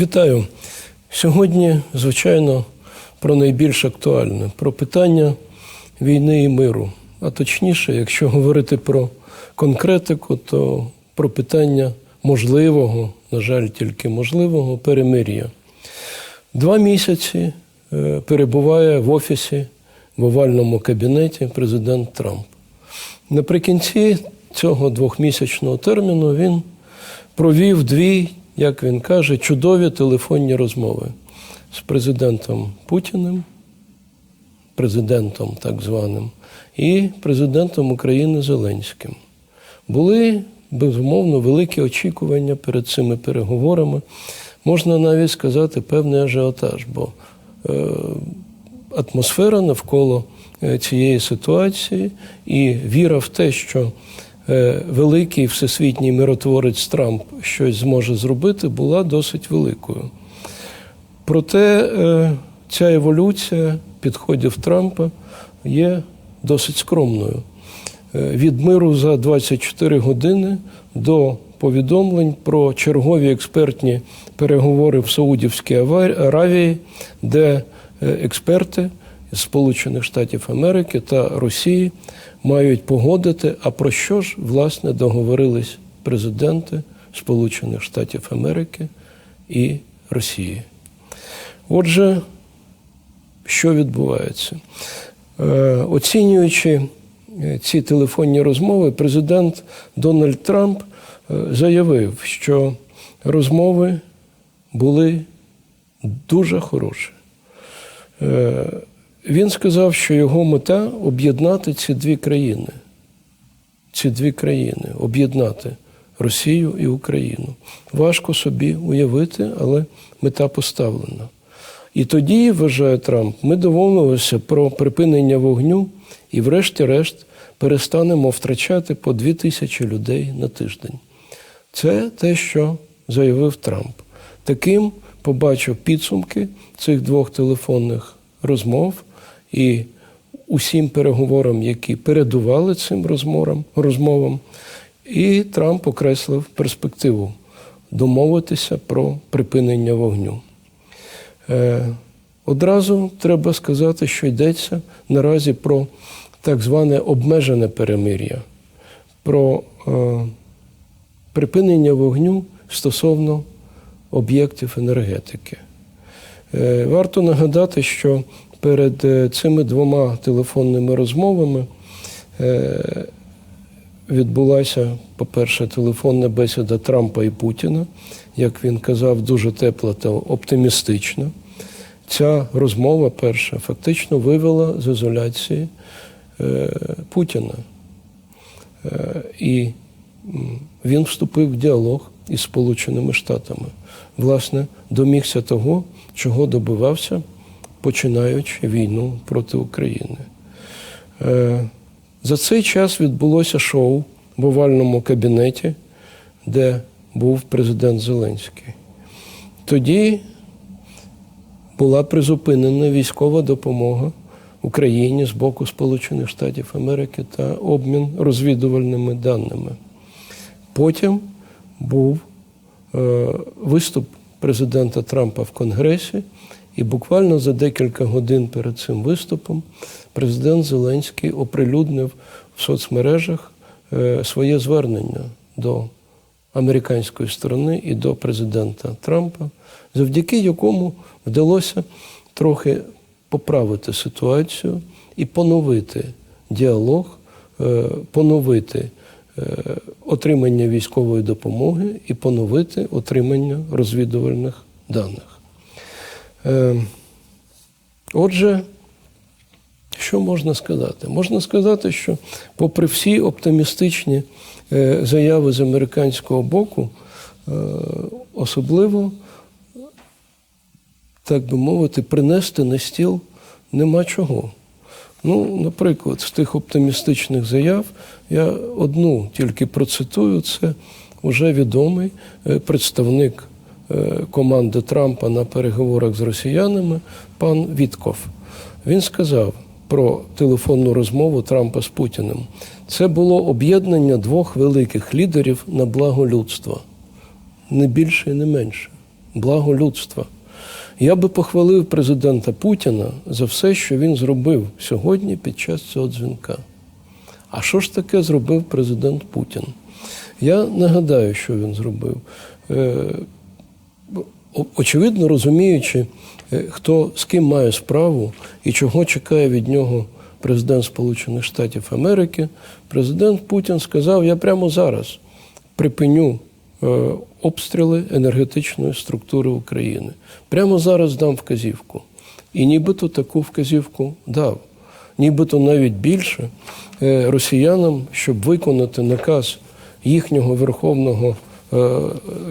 Вітаю. Сьогодні, звичайно, про найбільш актуальне про питання війни і миру. А точніше, якщо говорити про конкретику, то про питання можливого, на жаль, тільки можливого перемир'я. Два місяці е, перебуває в офісі в овальному кабінеті президент Трамп. Наприкінці цього двохмісячного терміну він провів дві, як він каже, чудові телефонні розмови з президентом Путіним, президентом так званим, і президентом України Зеленським. Були, безумовно, великі очікування перед цими переговорами. Можна навіть сказати певний ажіотаж, бо е, атмосфера навколо е, цієї ситуації і віра в те, що великий всесвітній миротворець Трамп щось зможе зробити, була досить великою. Проте е, ця еволюція підходів Трампа є досить скромною. Е, Від миру за 24 години до повідомлень про чергові експертні переговори в Саудівській Аравії, де е, експерти Сполучених Штатів Америки та Росії мають погодити, а про що ж власне договорились президенти Сполучених Штатів Америки і Росії. Отже, що відбувається? Е, Оцінюючи е, ці телефонні розмови, президент Дональд Трамп е, заявив, що розмови були дуже хороші. Він сказав, що його мета об'єднати ці дві країни. Ці дві країни об'єднати Росію і Україну. Важко собі уявити, але мета поставлена. І тоді, вважає Трамп, ми домовилися про припинення вогню і, врешті-решт, перестанемо втрачати по дві тисячі людей на тиждень. Це те, що заявив Трамп. Таким побачив підсумки цих двох телефонних розмов і усім переговорам, які передували цим розмовам, розмовам. І Трамп окреслив перспективу домовитися про припинення вогню. Е, Одразу треба сказати, що йдеться наразі про так зване обмежене перемир'я, про е, припинення вогню стосовно об'єктів енергетики. Е, Варто нагадати, що перед е, цими двома телефонними розмовами е, відбулася, по-перше, телефонна бесіда Трампа і Путіна, як він казав, дуже тепла та оптимістична. Ця розмова перша фактично вивела з ізоляції е, Путіна. І він вступив в діалог із Сполученими Штатами. Власне, домігся того, чого добивався, починаючи війну проти України. Е, За цей час відбулося шоу в овальному кабінеті, де був президент Зеленський. Тоді була призупинена військова допомога Україні з боку Сполучених Штатів Америки та обмін розвідувальними даними. Потім був е, виступ президента Трампа в Конгресі, і буквально за декілька годин перед цим виступом президент Зеленський оприлюднив в соцмережах е, своє звернення до американської сторони і до президента Трампа, завдяки якому вдалося трохи поправити ситуацію і поновити діалог, е, поновити е, отримання військової допомоги і поновити отримання розвідувальних даних. Е, Отже, що можна сказати? Можна сказати, що, попри всі оптимістичні е, заяви з американського боку, е, особливо, так би мовити, принести на стіл нема чого. Ну, наприклад, з тих оптимістичних заяв я одну тільки процитую, це вже відомий представник команди Трампа на переговорах з росіянами, пан Вітков. Він сказав про телефонну розмову Трампа з Путіним. Це було об'єднання двох великих лідерів на благо людства, не більше і не менше. благо людства. Я би похвалив президента Путіна за все, що він зробив сьогодні під час цього дзвінка. А що ж таке зробив президент Путін? Я нагадаю, що він зробив. Очевидно, розуміючи, е, хто з ким має справу і чого чекає від нього президент Сполучених Штатів Америки, президент Путін сказав: я прямо зараз припиню е, обстріли енергетичної структури України. Прямо зараз дам вказівку. І нібито таку вказівку дав. Нібито навіть більше е, росіянам, щоб виконати наказ їхнього верховного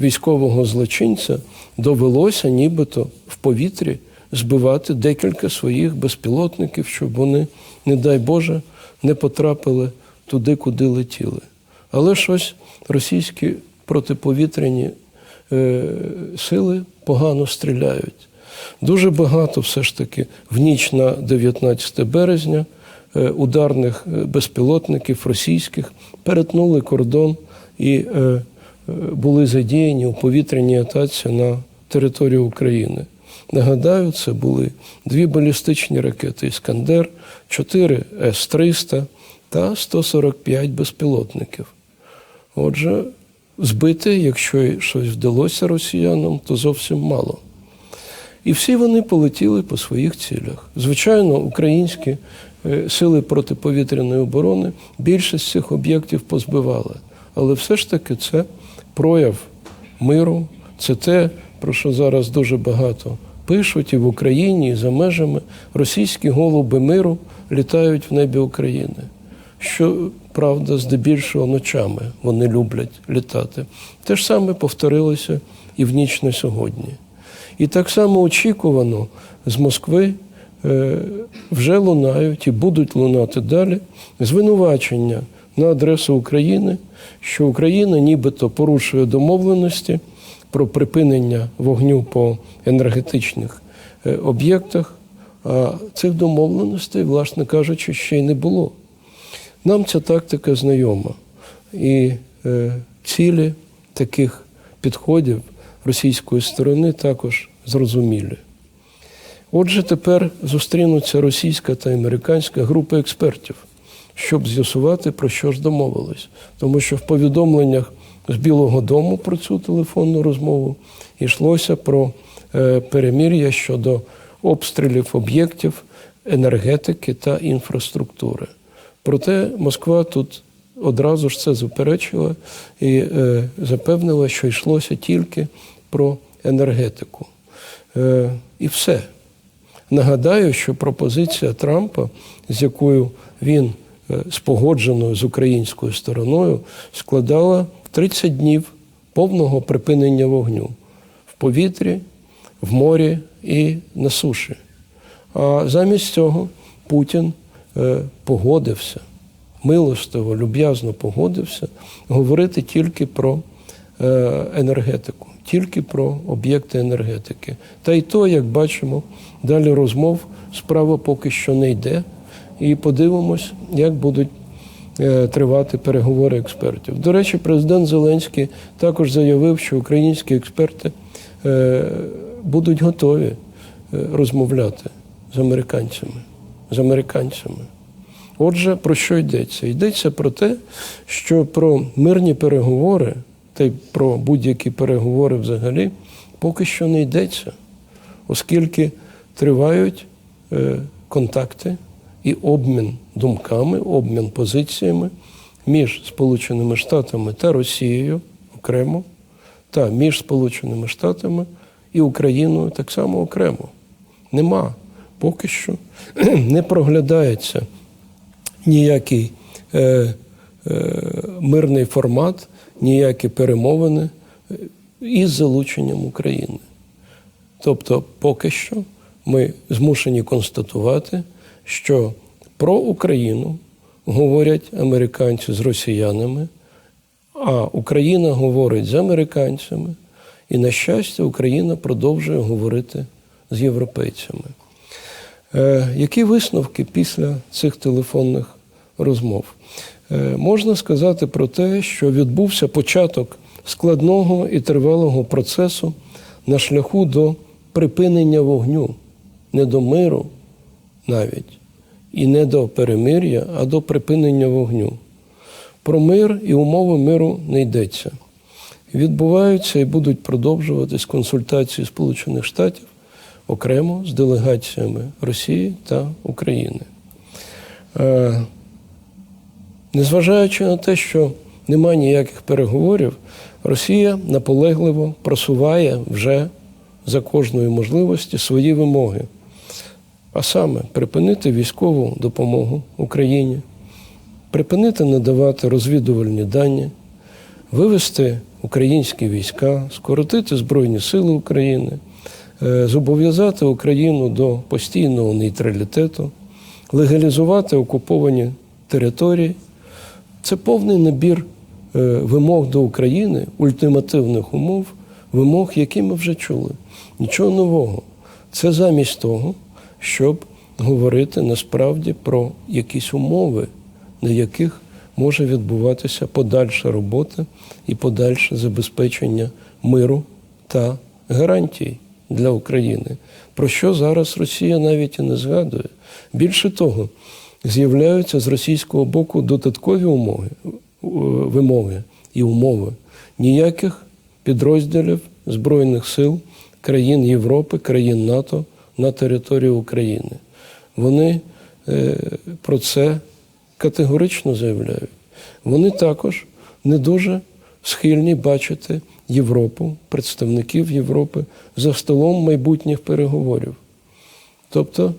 військового злочинця, довелося нібито в повітрі збивати декілька своїх безпілотників, щоб вони, не дай Боже, не потрапили туди, куди летіли. Але щось російські протиповітряні е, сили погано стріляють. Дуже багато все ж таки в ніч на 19 березня е, ударних е, безпілотників російських перетнули кордон і е, е, були задіяні у повітряній атаці на територію України. Нагадаю, це були дві балістичні ракети Іскандер, 4 С-300 та 145 безпілотників. Отже, збити, якщо щось вдалося росіянам, то зовсім мало. І всі вони полетіли по своїх цілях. Звичайно, українські е, сили протиповітряної оборони більшість цих об'єктів позбивали. Але все ж таки це прояв миру, це те, про що зараз дуже багато пишуть і в Україні, і за межами. Російські голуби миру літають в небі України. Що правда, здебільшого ночами вони люблять літати. Те ж саме повторилося і в ніч на сьогодні. І так само очікувано з Москви е, вже лунають і будуть лунати далі звинувачення на адресу України, що Україна нібито порушує домовленості про припинення вогню по енергетичних е, об'єктах, а цих домовленостей, власне кажучи, ще й не було. Нам ця тактика знайома. І е, цілі таких підходів російської сторони також зрозумілі. Отже, тепер зустрінуться російська та американська група експертів, щоб з'ясувати, про що ж домовились. Тому що в повідомленнях з Білого Дому про цю телефонну розмову йшлося про е, перемір'я щодо обстрілів об'єктів енергетики та інфраструктури. Проте Москва тут одразу ж це заперечила і е, запевнила, що йшлося тільки про енергетику. Е, і все. Нагадаю, що пропозиція Трампа, з якою він е, спогодженою з українською стороною, складала 30 днів повного припинення вогню в повітрі, в морі і на суші. А замість цього Путін е, погодився, милостиво, люб'язно погодився говорити тільки про е, енергетику, тільки про об'єкти енергетики. Та й то, як бачимо, далі розмов справа поки що не йде. І подивимось, як будуть е, тривати переговори експертів. До речі, президент Зеленський також заявив, що українські експерти е, будуть готові е, розмовляти з американцями. З американцями. Отже, про що йдеться? Йдеться про те, що про мирні переговори, та й про будь-які переговори взагалі, поки що не йдеться, оскільки тривають контакти і обмін думками, обмін позиціями між Сполученими Штатами та Росією окремо, та між Сполученими Штатами і Україною так само окремо. Нема поки що не проглядається ніякий е, е, мирний формат, ніякі перемовини е, із залученням України. Тобто, поки що ми змушені констатувати, що про Україну говорять американці з росіянами, а Україна говорить з американцями, і, на щастя, Україна продовжує говорити з європейцями. Е, Які висновки після цих телефонних розмов? Е, Можна сказати про те, що відбувся початок складного і тривалого процесу на шляху до припинення вогню, не до миру навіть, і не до перемир'я, а до припинення вогню. Про мир і умови миру не йдеться. Відбуваються і будуть продовжуватись консультації Сполучених Штатів окремо з делегаціями Росії та України. Е, Незважаючи на те, що немає ніяких переговорів, Росія наполегливо просуває вже за кожної можливості свої вимоги, а саме припинити військову допомогу Україні, припинити надавати розвідувальні дані, вивести українські війська, скоротити Збройні Сили України, е, зобов'язати Україну до постійного нейтралітету, легалізувати окуповані території. Це повний набір е, вимог до України, ультимативних умов, вимог, які ми вже чули. Нічого нового. Це замість того, щоб говорити насправді про якісь умови, на яких може відбуватися подальша робота і подальше забезпечення миру та гарантій для України, про що зараз Росія навіть і не згадує. Більше того, з'являються з російського боку додаткові умови, е, вимоги і умови. Ніяких підрозділів Збройних сил країн Європи, країн НАТО на території України. Вони е, про це категорично заявляють. Вони також не дуже схильні бачити Європу, представників Європи за столом майбутніх переговорів. Тобто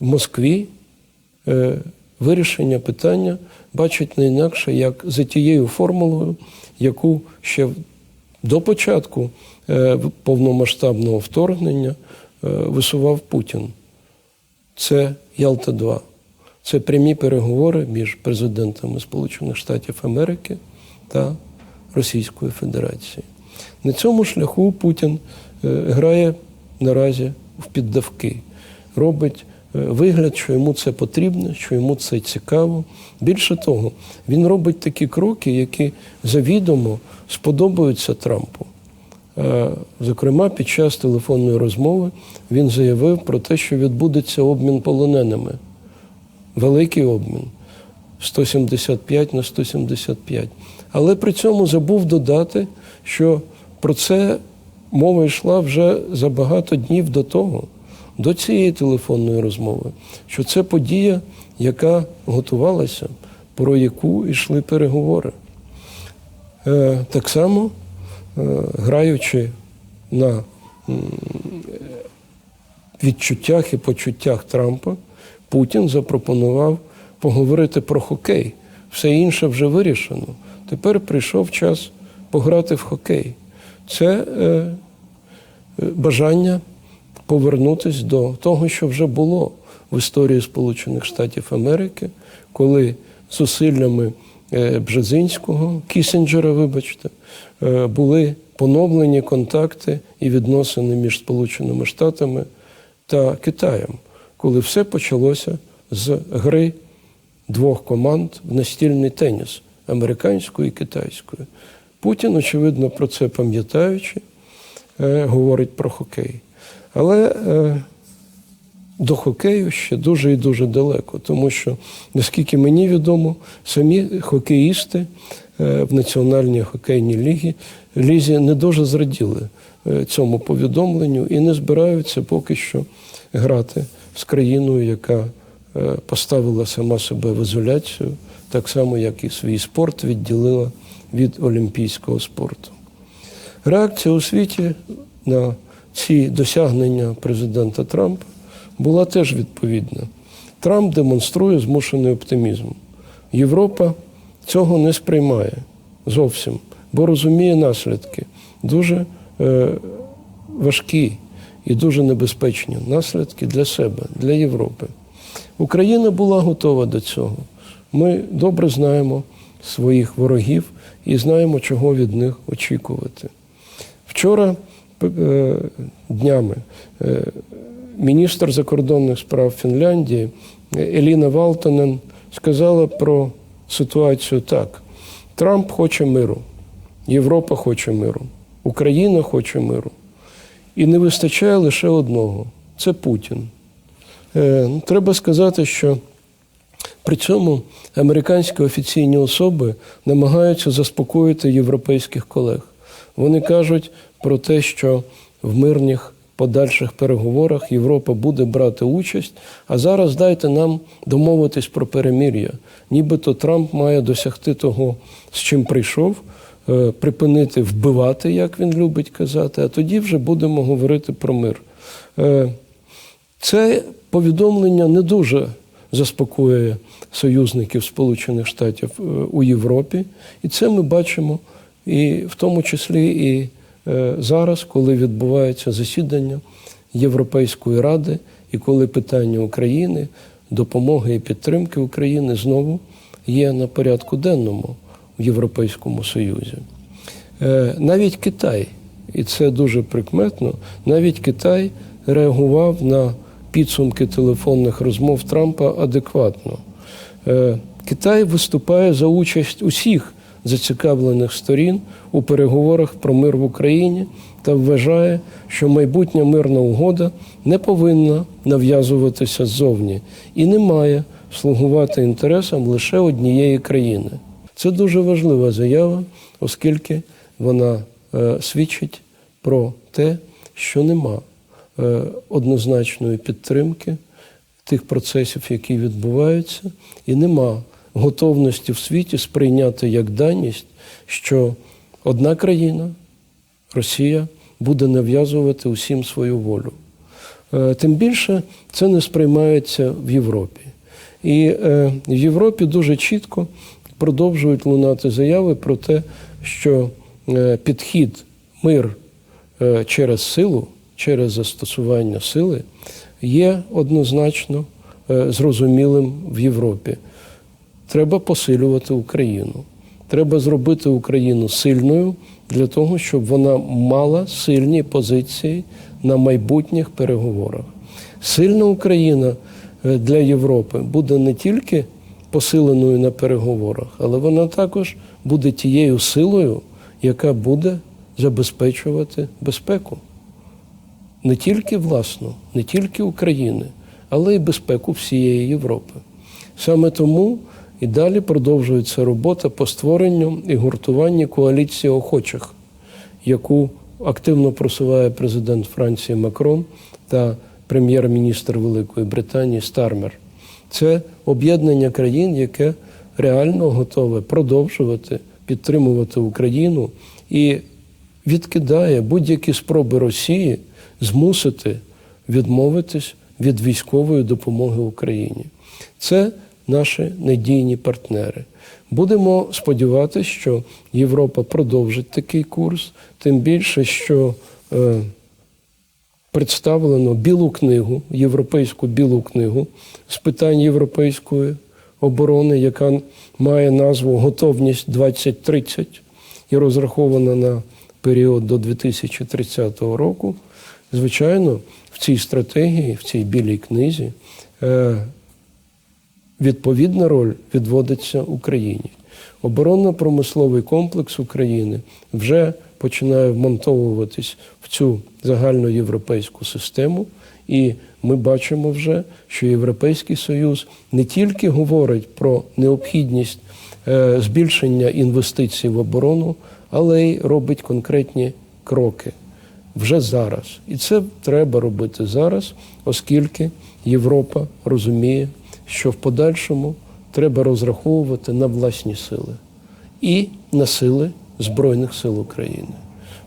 в Москві е, вирішення питання бачать не інакше, як за тією формулою, яку ще до початку е, повномасштабного вторгнення висував Путін. Це Ялта 2 Це прямі переговори між президентами Сполучених Штатів Америки та Російської Федерації. На цьому шляху Путін е, грає наразі в піддавки, робить е, вигляд, що йому це потрібно, що йому це цікаво. Більше того, він робить такі кроки, які завідомо сподобаються Трампу. Е, Зокрема, під час телефонної розмови він заявив про те, що відбудеться обмін полоненими. Великий обмін 175 на 175. Але при цьому забув додати, що про це мова йшла вже за багато днів до того, до цієї телефонної розмови, що це подія, яка готувалася, про яку йшли переговори. Е, Так само, граючи на відчуттях і почуттях Трампа, Путін запропонував поговорити про хокей. Все інше вже вирішено. Тепер прийшов час пограти в хокей. Це е, е, бажання повернутися до того, що вже було в історії Сполучених Штатів Америки, коли зусиллями е, Бжезинського, Кісінджера, вибачте, е, були поновлені контакти і відносини між Сполученими Штатами та Китаєм, коли все почалося з гри двох команд в настільний теніс американською і китайською. Путін, очевидно, про це пам'ятаючи, е, говорить про хокей. Але е, до хокею ще дуже і дуже далеко, тому що, наскільки мені відомо, самі хокеїсти е, в Національній хокейній лігі, лізі не дуже зраділи е, цьому повідомленню і не збираються поки що грати з країною, яка е, поставила сама себе в ізоляцію, так само, як і свій спорт відділила від олімпійського спорту. Реакція у світі на ці досягнення президента Трампа була теж відповідна. Трамп демонструє змушений оптимізм. Європа цього не сприймає зовсім, бо розуміє наслідки дуже е, важкі і дуже небезпечні наслідки для себе, для Європи. Україна була готова до цього. Ми добре знаємо своїх ворогів і знаємо, чого від них очікувати. Вчора е, днями е, міністр закордонних справ Фінляндії Еліна Валтонен сказала про ситуацію так: Трамп хоче миру, Європа хоче миру, Україна хоче миру. І не вистачає лише одного це Путін. Е, Треба сказати, що при цьому американські офіційні особи намагаються заспокоїти європейських колег. Вони кажуть про те, що в мирних подальших переговорах Європа буде брати участь, а зараз дайте нам домовитись про перемир'я. Нібито Трамп має досягти того, з чим прийшов, е, припинити вбивати, як він любить казати, а тоді вже будемо говорити про мир. Е, Це повідомлення не дуже заспокоює союзників Сполучених Штатів е, у Європі, і це ми бачимо і в тому числі і зараз, коли відбувається засідання Європейської ради, і коли питання України, допомоги і підтримки України знову є на порядку денному в Європейському Союзі. Е, Навіть Китай, і це дуже прикметно, навіть Китай реагував на підсумки телефонних розмов Трампа адекватно. Е, Китай виступає за участь усіх зацікавлених сторін у переговорах про мир в Україні та вважає, що майбутня мирна угода не повинна нав'язуватися ззовні і не має слугувати інтересам лише однієї країни. Це дуже важлива заява, оскільки вона е, свідчить про те, що нема е, однозначної підтримки тих процесів, які відбуваються, і нема готовності в світі сприйняти як даність, що одна країна, Росія, буде нав'язувати усім свою волю. Е, Тим більше це не сприймається в Європі. І е, в Європі дуже чітко продовжують лунати заяви про те, що е, підхід мир через силу, через застосування сили є однозначно зрозумілим в Європі. Треба посилювати Україну. Треба зробити Україну сильною для того, щоб вона мала сильні позиції на майбутніх переговорах. Сильна Україна е, для Європи буде не тільки посиленою на переговорах, але вона також буде тією силою, яка буде забезпечувати безпеку. Не тільки власну, не тільки України, але й безпеку всієї Європи. Саме тому і далі продовжується робота по створенню і гуртуванню коаліції охочих, яку активно просуває президент Франції Макрон та прем'єр-міністр Великої Британії Стармер. Це об'єднання країн, яке реально готове продовжувати підтримувати Україну і відкидає будь-які спроби Росії змусити відмовитись від військової допомоги Україні. Це наші надійні партнери. Будемо сподіватися, що Європа продовжить такий курс, тим більше, що е, представлено білу книгу, європейську білу книгу з питань європейської оборони, яка має назву Готовність 2030 і розрахована на період до 2030 року. Звичайно, в цій стратегії, в цій білій книзі, е, відповідна роль відводиться Україні. Оборонно-промисловий комплекс України вже починає вмонтовуватись в цю загальноєвропейську систему, і ми бачимо вже, що Європейський Союз не тільки говорить про необхідність е, збільшення інвестицій в оборону, але й робить конкретні кроки вже зараз. І це треба робити зараз, оскільки Європа розуміє, що в подальшому треба розраховувати на власні сили і на сили Збройних сил України,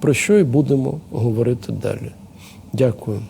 про що і будемо говорити далі. Дякую.